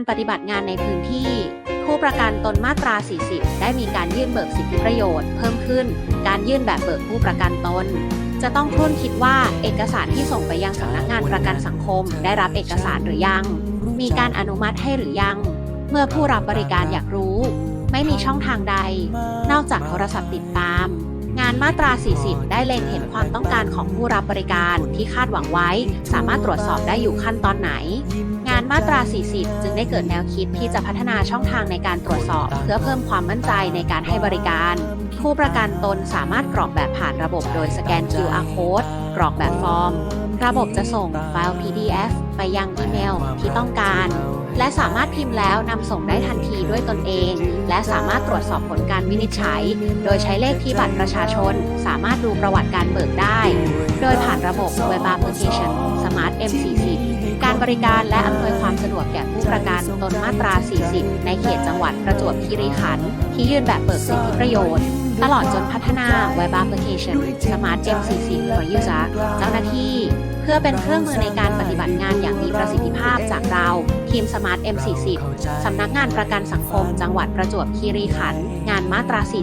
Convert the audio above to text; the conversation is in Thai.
การปฏิบัติงานในพื้นที่ ผู้ประกันตนมาตรา 40 ได้มีการยื่นเบิกสิทธิประโยชน์เพิ่มขึ้น การยื่นแบบเบิกผู้ประกันตน จะต้องครุ่นคิดว่าเอกสารที่ส่งไปยังสำนักงานประกันสังคม ได้รับเอกสารหรือยัง มีการอนุมัติให้หรือยัง เมื่อผู้รับบริการอยากรู้ ไม่มีช่องทางใด นอกจากโทรศัพท์ติดตามานมาตรา 40 ได้เล็งเห็นความต้องการของผู้รับบริการที่คาดหวังไว้ สามารถตรวจสอบได้อยู่ขั้นตอนไหน งานมาตรา 40 จึงได้เกิดแนวคิดที่จะพัฒนาช่องทางในการตรวจสอบ เพื่อเพิ่มความมั่นใจในการให้บริการ ผู้ประกันตนสามารถกรอกแบบผ่านระบบโดยสแกน QR code กรอกแบบฟอร์ม ระบบจะส่งไฟล์ PDF ไปยังอีเมลที่ต้องการ และสามารถพิมพ์แล้วนำส่งได้ทันทีด้วยตนเอง และสามารถตรวจสอบผลการวินิจฉัย โดยใช้เลขที่บัตรประชาชน สามารถดูประวัติการเบิกได้ โดยผ่านระบบ Web Application Smart M40 การบริการและอำนวยความสะดวกแก่ผู้ประกันตนมาตรา 40 ในเขตจังหวัดประจวบคีรีขันธ์ที่ยื่นแบบเบิกสิทธิประโยชน์ ตลอดจนพัฒนา Web Application Smart M40 for User เจ้าหน้าที่ เพื่อเป็นเครื่องมือในการปฏิบัติงานอย่างมีประสิทธิภาพจากเรา ทีม Smart M40 สำนักงานประกันสังคม จังหวัดประจวบคีรีขันธ์งานมาตรา 40